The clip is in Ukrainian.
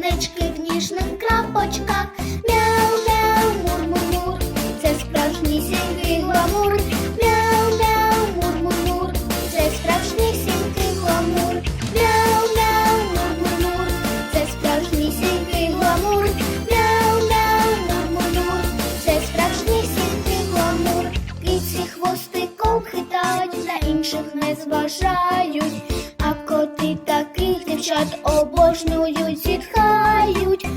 Сонечки в ніжних крапочках, мяу-мяу, мур-мур-мур, це справжнісінький гламур, мяу-мяу, мур-мур-мур, це справжнісінький гламур, мяу-мяу, мур-мур-мур, це справжнісінький гламур, мяу-мяу, мур-мур-мур, це справжнісінький гламур, киці хвостиком хитають, на інших не зважають, а коти таких дівчат обожнюють, зітхають.